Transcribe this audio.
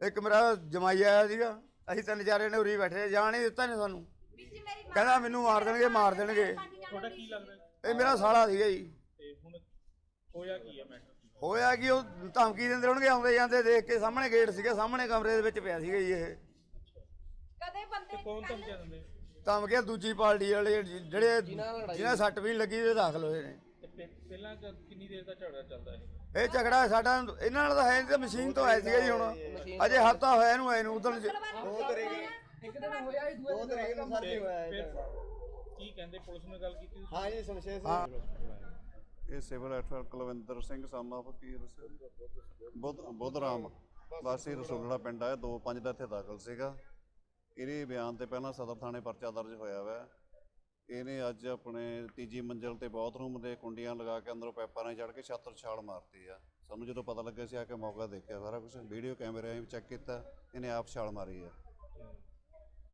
ਇੱਕ ਮੇਰਾ ਜਮਾਈ ਆਇਆ ਸੀਗਾ। ਅਸੀਂ ਤਿੰਨ ਚਾਰੇ ਨੇ ਉਰੀ ਬੈਠੇ ਜਾਣ ਹੀ ਦਿੱਤਾ ਨੇ ਸਾਨੂੰ। ਕਹਿੰਦਾ ਮੈਨੂੰ ਮਾਰ ਦੇਣਗੇ ਮਾਰ ਦੇਣਗੇ। ਤੁਹਾਡਾ ਕੀ ਲੱਗਦਾ? ਇਹ ਮੇਰਾ ਸਾਲਾ ਸੀਗਾ ਜੀ। ਤੇ ਹੁਣ ਹੋਇਆ ਕੀ ਹੈ ਮੈਟਰ ਹੋਇਆ ਕਿ ਉਹ ਧਮਕੀ ਦਿੰਦੇ ਹੋਣਗੇ ਆਉਂਦੇ ਜਾਂਦੇ ਦੇਖ ਕੇ ਸਾਹਮਣੇ ਗੇਟ ਸੀਗਾ ਸਾਹਮਣੇ ਕਮਰੇ ਦੇ ਵਿੱਚ ਪਿਆ ਸੀਗਾ ਜੀ ਇਹ। ਕਦੇ ਬੰਦੇ ਤੇ ਕੌਣ ਧਮਕੀਆਂ ਦਿੰਦੇ? ਧਮਕੀਆਂ ਦੂਜੀ ਪਾਰਟੀ ਵਾਲੇ ਜਿਹੜੇ ਜਿਹਨਾਂ ਸੱਟ ਵੀ ਨੀ ਲੱਗੀ ਤੇ ਦਾਖਲ ਹੋਏ ਨੇ। ਤੇ ਪਹਿ- ਪਹਿਲਾਂ ਕ- ਕਿੰਨੀ ਦੇਰ ਦਾ ਝਗੜਾ ਚੱਲਦਾ ਹੈ ਇਹ ਝਗੜਾ ਸਾਡਾ ਇਹਨਾਂ ਨਾਲ ਤਾਂ ਹੈ ਨਹੀਂ ਤੇ ਮਸ਼ੀਨ ਤੋਂ ਆਇਆ ਸੀਗਾ ਜੀ ਹੁਣ। ਅਜੇ ਹਫਤਾ ਹੋਇਆ ਇਹਨੂੰ ਆਏ ਨੂੰ ਉਦੋਂ ਇੱਕ ਦਿਨ ਹੋਇਆ ਹੀ ਦੋ ਤਰੀਕ ਨੂੰ ਸਰ ਜੀ ਹੋਇਆ ਫਿਰ ਇਹ ਕੀ ਕਹਿੰਦੇ? ਪੁਲਿਸ ਨੇ ਗੱਲ ਕੀਤੀ? ਹਾਂ ਜੀ ਸੰਸ਼ੇਸ਼ ਇਹ ਸਿਵਲ ਐਡਵੋਕੇਟ ਕੁਲਵਿੰਦਰ ਸਿੰਘ ਸਾਮਾ ਫਕੀਰ ਬੁੱਧ ਬੁੱਧਰਾਮ। ਵਾਸੀ ਰਸੂਲੜਾ ਪਿੰਡ ਆ 2-5 ਦਾ ਇੱਥੇ ਦਾਖਲ ਸੀਗਾ। ਇਹਦੇ ਬਿਆਨ ਤੇ ਪਹਿਲਾਂ ਸਦਰ ਥਾਣੇ ਪਰਚਾ ਦਰਜ ਹੋਇਆ ਵਾ। ਇਹਨੇ ਅੱਜ ਆਪਣੇ ਤੀਜੀ ਮੰਜ਼ਲ ਤੇ ਬਾਥਰੂਮ ਦੇ ਕੁੰਡੀਆਂ ਲਗਾ ਕੇ ਅੰਦਰੋਂ ਪੈਪਾਂ ਨਾਲ ਚੜ ਕੇ ਛੱਤਰ ਛਾਲ ਮਾਰਤੀ ਆ। ਸਾਨੂੰ ਜਦੋਂ ਪਤਾ ਲੱਗਿਆ ਸੀ ਆ ਕੇ ਮੌਕਾ ਦੇਖਿਆ, ਸਾਰਾ ਕੁਝ ਵੀਡੀਓ ਕੈਮਰੇ ਵੀ ਚੈੱਕ ਕੀਤਾ, ਇਹਨੇ ਆਪ ਛਾਲ ਮਾਰੀ ਆ।